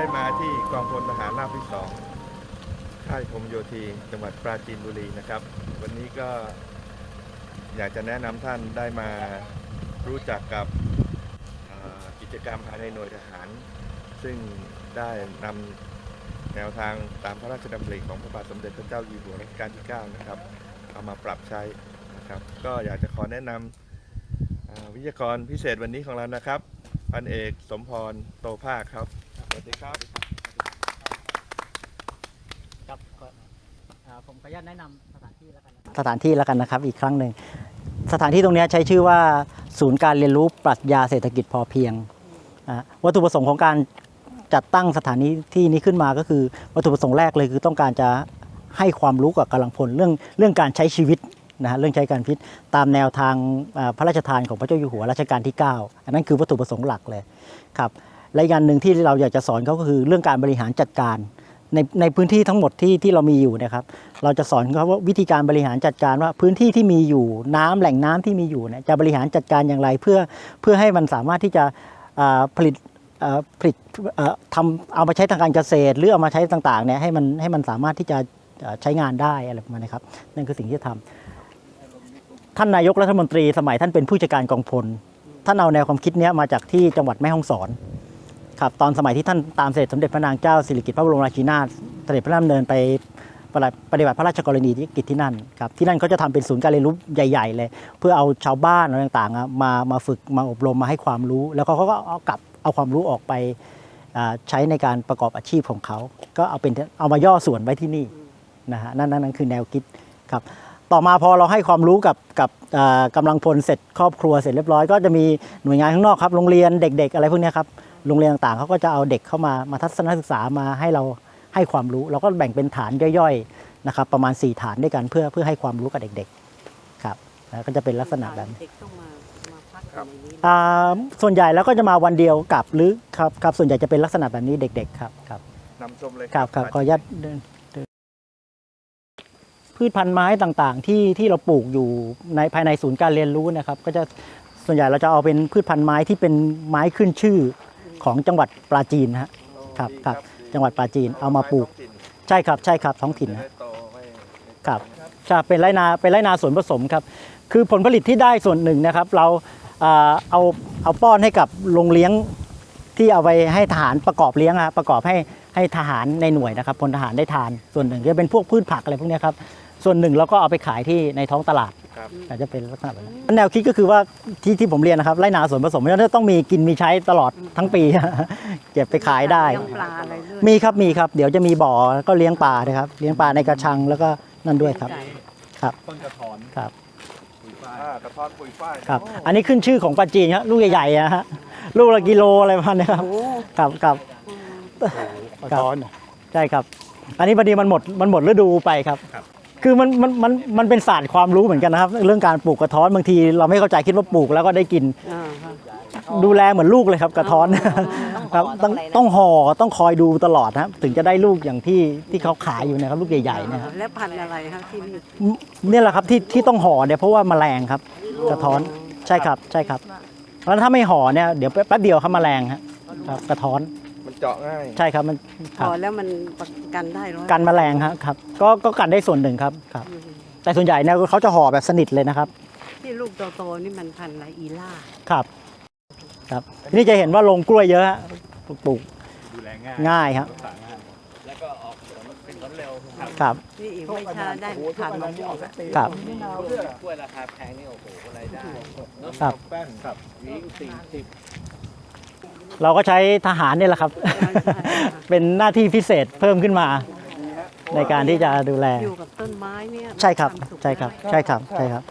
ได้มาที่กองพลทหารราบที่สองค่ายพมโยธีจังหวัดปราจีนบุรีนะครับ วันนี้ก็อยากจะแนะนำท่านได้มารู้จักกับกิจกรรมภายในหน่วยทหาร ซึ่งได้นำแนวทางตามพระราชดำริของพระบาทสมเด็จพระเจ้าอยู่หัวรัชกาลที่ 9 นะครับ เอามาปรับใช้นะครับก็อยากจะขอแนะนำวิทยากรพิเศษวันนี้ของเรานะครับพันเอกสมพรโตภาคครับ สวัสดีครับ ครับก็อ่าผมขออนุญาตแนะนำสถานที่แล้วกันนะครับสถานที่แล้วกันนะครับอีกครั้งหนึ่งสถานที่ตรงเนี้ยใช้ชื่อว่าศูนย์การเรียนรู้ปรัชญาเศรษฐกิจพอเพียงอะวัตถุประสงค์ของการจัดตั้งสถานีที่นี้ขึ้นมาก็คือ วัตถุประสงค์แรกเลยคือต้องการจะให้ความรู้กับกำลังพลเรื่องเรื่องการใช้ชีวิตนะฮะเรื่องใช้การพิษตามแนวทางอ่าพระราชทานของพระเจ้าอยู่หัวรัชกาลที่ 9 อันนั้นคือวัตถุประสงค์หลักเลยครับ และอีกอันหนึ่งที่เราอยากจะสอนเขาก็คือเรื่องการบริหารจัดการ ในในพื้นที่ทั้งหมดที่ที่เรามีอยู่นะครับ เราจะสอนเขาว่าวิธีการบริหารจัดการว่าพื้นที่ที่มีอยู่น้ำแหล่งน้ำที่มีอยู่เนี่ยจะบริหารจัดการอย่างไรเพื่อเพื่อให้มันสามารถที่จะผลิตผลิตทำเอามาใช้ทางการเกษตร หรือเอามาใช้ต่างๆเนี่ยให้มันให้มันสามารถที่จะใช้งานได้อะไรประมาณนี้ครับนั่นคือสิ่งที่จะทำท่านนายกรัฐมนตรีสมัยท่านเป็นผู้จัดการกองพลท่านเอาแนวความคิดนี้มาจากที่จังหวัดแม่ฮ่องสอน ครับตอนสมัยที่ท่านตามเสด็จสมเด็จพระนางเจ้าสิริกิติ์พระบรมราชินาถเสด็จพระดำเนินไปปฏิบัติพระราชกรณียกิจที่นั่นครับที่นั่นเขาจะทำเป็นศูนย์การเรียนรู้ใหญ่ ๆ เลย เพื่อเอาชาวบ้านอะไรต่างๆมามาฝึกมาอบรมมาให้ความรู้ แล้วเขาก็เอากลับเอาความรู้ออกไปใช้ในการประกอบอาชีพของเขา ก็เอาเป็นเอามาย่อส่วนไว้ที่นี่นะฮะนั่นนั่นนั่นคือแนวคิดครับต่อมาพอเราให้ความรู้กับกับกำลังพลเสร็จครอบครัวเสร็จเรียบร้อย ก็จะมีหน่วยงานข้างนอกครับโรงเรียนเด็ก ๆ อะไรพวกนี้ครับ โรงเรียนต่างๆเขาก็จะเอาเด็กเข้ามามาทัศนศึกษามาให้เราให้ความรู้ เราก็แบ่งเป็นฐานย่อยๆนะครับประมาณ 4 ฐานด้วยกันเพื่อเพื่อให้ความรู้กับเด็กๆครับแล้วก็จะเป็นลักษณะแบบนี้เด็กต้องมามาพักอยู่ในนี้อ่าส่วนใหญ่แล้วก็จะมาวันเดียวกลับหรือครับครับส่วนใหญ่จะเป็นลักษณะแบบนี้เด็กๆครับครับนำชมเลยครับครับขออนุญาตเดินเดินพืชพันธุ์ไม้ต่างๆ ที่ที่เราปลูกอยู่ในภายในศูนย์การเรียนรู้นะครับ ก็จะส่วนใหญ่เราจะเอาเป็นพืชพันธุ์ไม้ที่เป็นไม้ขึ้นชื่อ ของจังหวัดปราจีนนะฮะครับครับจังหวัดปราจีนเอามาปลูก ใช่ครับใช่ครับท้องถิ่นจะนะได้โตไม่ครับใช่เป็นไรนาเป็นไรนาส่วนผสมครับ คือผลผลิตที่ได้ส่วนหนึ่งนะครับ เราเอาเอาป้อนให้กับโรงเลี้ยงที่เอาไปให้ทหารประกอบเลี้ยงอะประกอบให้ให้ทหารในหน่วยนะครับพลทหารได้ทานส่วนหนึ่งจะเป็นพวกพืชผักอะไรพวกนี้ครับ ส่วนหนึ่งเราก็เอาไปขายที่ในท้องตลาดครับอาจจะเป็นลักษณะแบบนั้นแนวคิดก็คือว่าที่ที่ผมเรียนนะครับไรนาสวนผสมเนี่ยต้องมีกินมีใช้ตลอดทั้งปี เก็บไปขายได้ เลี้ยงปลาอะไรด้วยมีครับมีครับเดี๋ยวจะมีบ่อก็เลี้ยงปลานะครับ เลี้ยงปลาในกระชังแล้วก็นั่นด้วยครับ ครับ ต้นกระถอนครับ ปุ๋ยฝ้ายกระท้อนปุ๋ยฝ้ายครับ อันนี้ขึ้นชื่อของปลาจีนครับลูกใหญ่ๆนะฮะลูกละกิโลอะไรประมาณนี้ครับ โอ้ครับครับ กระท้อน ใช่ครับ อันนี้พอดีมันหมดมันหมดฤดูไปครับคื อมันมันมันมันเป็นศาสตร์ความรู้เหมือนกันนะครับ เรื่องการปลูกกระท้อนบางทีเราไม่เข้าใจคิดว่าปลูกแล้วก็ได้กิน อ่าครับดูแลเหมือนลูกเลยครับกระท้อนครับต้องต้องห่อต้องคอยดูตลอดนะครับถึงจะได้ลูกอย่างที่ที่เขาขายอยู่นะครับลูกใหญ่ๆนะครับแล้วพันธุ์อะไรครับที่นี่เนี่ยแหละครับที่ที่ต้องห่อเนี่ยเพราะว่าแมลงครับ กระท้อนใช่ครับใช่ครับแล้วถ้าไม่ห่อเนี่ยเดี๋ยวแป๊บเดียวครับแมลงครับครับกระท้อน มันเจาะง่าย ใช่ครับมันคพรับอแล้วมันประกันได้ร้อยกันแมลงครับครับก็ก็กันได้ส่วนหนึ่งครับครับ อืมแต่ส่วนใหญ่เนี่ยเขาจะห่อแบบสนิทเลยนะครับที่ลูกโตๆนี่มันพันธุ์อะไรอีล่า ครับ ครับนี่จะเห็นว่าลงกล้วยเยอะฮะปลูกดูแลง่ายง่ายครับรักษาง่ายแล้วก็ออกผลเป็นผลเร็วครับ นี่อีกไม่ช้าได้พันธุ์มะม่วงแล้วครับกล้วยราคาแพงนี่โอ้โหรายได้ครับ แป้นครับวิ่งสี่สิบ เราก็ใช้ทหารเนี่ยแหละครับ เป็นหน้าที่พิเศษเพิ่มขึ้นมา ในการที่จะดูแล อยู่กับต้นไม้เนี่ยใช่ครับวามสุขใช่ครับได้ใช่ครับ ใช่ครับ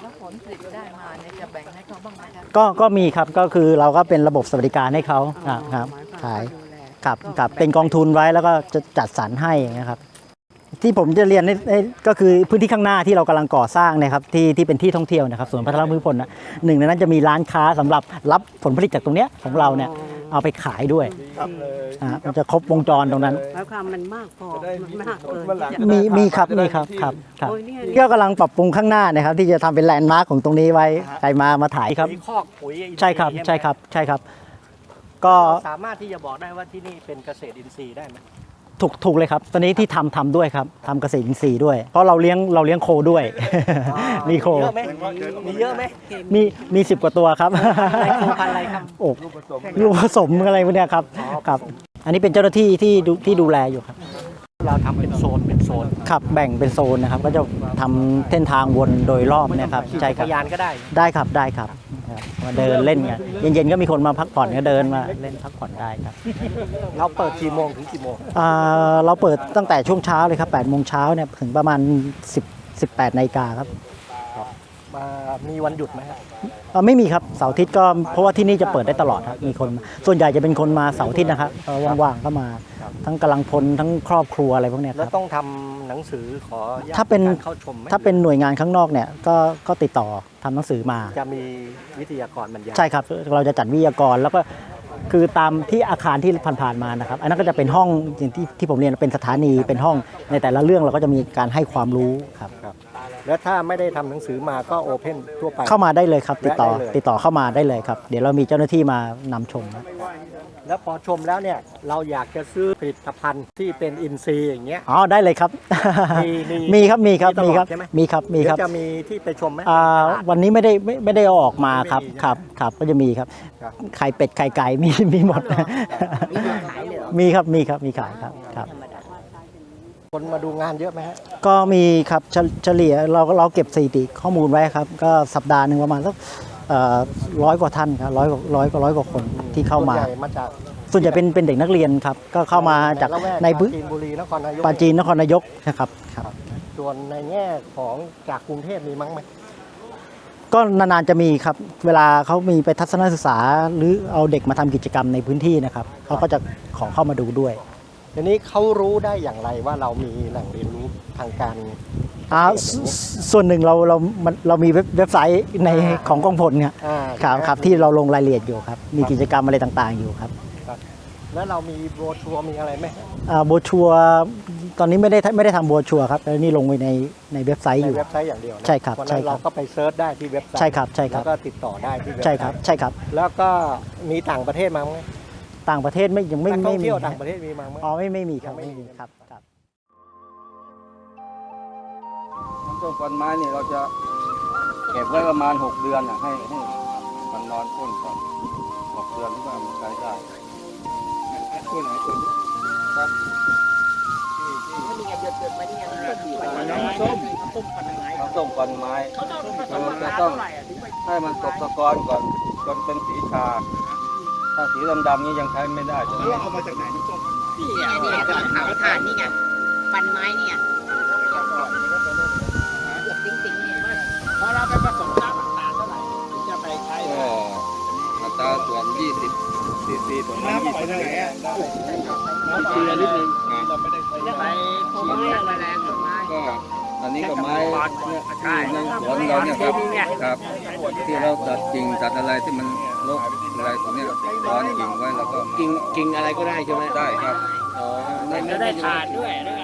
แล้วผลผลิตได้มาเนี่ยจะแบ่งให้เขาบ้างไหมคะก็ก็มีครับก็คือเราก็เป็นระบบสวัสดิการให้เขาครับครับ หมควมขายว่ดูแลกับกับเป็นกองทุนไว้แล้วก็จะจัดสรรให้นะครับ ที่ผมจะเรียนนี่นี่ก็คือพื้นที่ข้างหน้าที่เรากำลังก่อสร้างเนะครับที่ที่เป็นที่ท่องเที่ยวนะครับสวนพัฒนาภูมิพลนะหนึ่งในนั้นจะมีร้านค้าสำหรับรับผลผลิตจากตรงเนี้ยของเราเนี่ยเอาไปขายด้วยครับเลยอ่ามันจะครบวงจรตรงนั้น หมายความมันมากพอจะได้มันมีมากผลเกินวันหลังที่จะ มีมีครับจะได้มีครับที่ครับครับโอ้ยเนี่ย ก็กำลังปรับปรุงข้างหน้านะครับ ที่จะทำเป็นแลนด์มาร์คของตรงนี้ไว้ใครมามาถ่ายครับ มีคอกปุ๋ยใช่ครับใช่ครับใช่ครับ ก็ สามารถที่จะบอกได้ว่าที่นี่เป็นเกษตรอินทรีย์ได้ไหม ถูกถูกเลยครับ ตอนนี้ที่ทำทำด้วยครับทำเกษตรอินทรีย์ด้วย เพราะเราเลี้ยงเราเลี้ยงโคด้วย มีโค เยอะไหมมีเยอะไหมมีมีสิบกว่าตัวครับในโคพันธุ์อะไรครับโอ้ลูกผสมอะไรพวกเนี้ยครับครับ อันนี้เป็นเจ้าหน้าที่ที่ดูที่ดูแลอยู่ครับ เราทำเป็นโซนเป็นโซนครับแบ่งเป็นโซนนะครับ ก็จะทำเส้นทางวนโดยรอบเนะครับขี่ใช่จัคกรับรยานก็ได้ได้ครับได้ครับ ครับมาเดินเล่นกันเย็นๆก็มีคนมาพักผ่อนก็เดินมาเล่นพักผ่อนได้ครับ เราเปิดกี่โมงถึงกี่โมงอ่าเราเปิดตั้งแต่ช่วงเช้าเลยครับ8โมงเช้าเนี่ยถึงประมาณ 10 18นาฬิกาครับ มามีวันหยุดไหมครับอ่าไม่มีครับเสาร์อาทิตย์ก็เพราะว่าที่นี่จะเปิดได้ตลอดครับมีคนมาส่วนใหญ่จะเป็นคนมาเสาร์อาทิตย์นะครับเออว่างๆก็มา ทั้งกำลังพลทั้งครอบครัวอะไรพวกเนี้ยคแล้วรับต้องทำหนังสือขออญตถ้าเป็นใการเข้าชมไหมถ้าเป็นหน่วยงานข้างนอกเนี่ยก็ก็ติดต่อทำหนังสือมา จะมีวิทยากรบรรยายใช่ครับ เราจะจัดวิทยากรแล้วก็คือตามที่อาคารที่ผ่านๆมานะครับ อันนั้นก็จะเป็นห้องอย่างที่ที่ผมเรียนเป็นสถานีเป็นห้องในแต่ละเรื่องเราก็จะมีการให้ความรู้ครับ แล้วถ้าไม่ได้ทำหนังสือมาก็โอเพนทั่วไป เข้ามาได้เลยครับ ติดต่อได้เลย ติดต่อเข้ามาได้เลยครับ เดี๋ยวเรามีเจ้าหน้าที่มานำชมแล้วพอชมแล้วเนี่ยเราอยากจะซื้อผลิตภัณฑ์ที่เป็นอินทรีย์อย่างเงี้ย อ๋อได้เลยครับ มีมีมีครับมีครับมีมีตลอดครับใช่ไหม มีครับมีเดี๋คยรับวจะมีที่ไปชมไหม อ่าตลาดวันนี้ไม่ได้ไม่ไม่ได้เอาออกมาครับไม่มีครับครับก็จะมีครับครับ ไข่เป็ดไข่ไก่มีมีหมด มีครับมีครับมีขายครับครับ คนมาดูงานเยอะไหมฮะ ก็มีครับเฉเฉลี่ยเราเราเก็บสถิติข้อมูลไว้ครับ ก็สัปดาห์หนึ่งประมาณสักร้อยกว่าท่านครับร้อยร้อยกว่าร้อยกว่าคนที่เข้ามา ส่วนใหญ่มาจากส่วนใหญ่เป็นเป็นเด็กนักเรียนครับ ก็เข้ามาจากละแวกในพื้นปราจีนบุรีนครนายกปราจีนนครนายกนะครับครับ ส่วนในแง่ของจากกรุงเทพมีมั้งไหมก็นานๆจะมีครับ เวลาเขามีไปทัศนศึกษา หรือเอาเด็กมาทำกิจกรรมในพื้นที่นะครับเขาก็จะขอเข้ามาดูด้วย ทีนี้เขารู้ได้อย่างไรว่าเรามีแหล่งเรียนรู้ทางการ อ่าสส่วนหนึ่งเราเรามันเรามีเว็บเว็บไซต์ในของกองพลเนี่ยอ่าครับครับที่เราลงรายละเอียดอยู่ครับ มีกิจกรรมอะไรต่างๆอยู่ครับแล้วเรามีโบรชัวร์มีอะไรไหมอ่าโบรชัวร์ตอนนี้ไม่ได้ไม่ได้ทำโบรชัวร์ครับแต่นี่ลงไว้ในในเว็บไซต์ในอยู่ เว็บไซต์อย่างเดียวนะใช่ครับวันใช่นั้นครัเราบก็ไปเซิร์ชได้ที่เว็บไซต์ใช่ครับใช่ครับแล้วก็ติดต่อได้ที่เว็บไซต์ใช่ครับใช่ครับ แล้วก็มีต่างประเทศมาไหม ต่างประเทศไม่ยังไม่นักท่ไม่องมีเที่ยวต่างประเทศมีมาไหม อ๋อไม่ไม่มีครับยังไม่ไม่มีมีครับครับ น้ำส้มควันไม้นี่เราจะเก็บไว้ประมาณ 6 เดือนอะให้ให้มันนอนต้นก่อน6เดือนที่ว่ามันใช้ได้ตัวไหนตัวนี้ครับน้ำส้มน้ำส้มควันไม้เราจะต้องให้มันตกตะกอนก่อนจนเป็นสีชา ถ้าสีดำๆนี่ยังใช้ไม่ได้ใช่ไหมนี่ไงนี่ไงกำลังเผาถ่านนี่ไงฟันไม้เนี่ยเกือบติ๊งติ๊งเนี่ยพอเราไปผสมน้ำต่างๆเท่าไหร่ถึงจะไปใช้ก็อัตราส่วน20ซีซีต่อน้ำ20ซีซีเกลือนิดนึงนะไปพวกไม้แมลงต้นไม้ก็ อันนี้ก็ไม้เนี่ยที่ในสวนเราเนี่ยครับครับ ที่เราตัดกิ่งตัดอะไรที่มันรกอะไรพวกเนี้ยตอนกิ่งไว้แล้วก็มากิ่งกิ่งอะไรก็ได้ใช่ไหมได้ครับ อ๋อ มันก็ได้ถ่านด้วยได้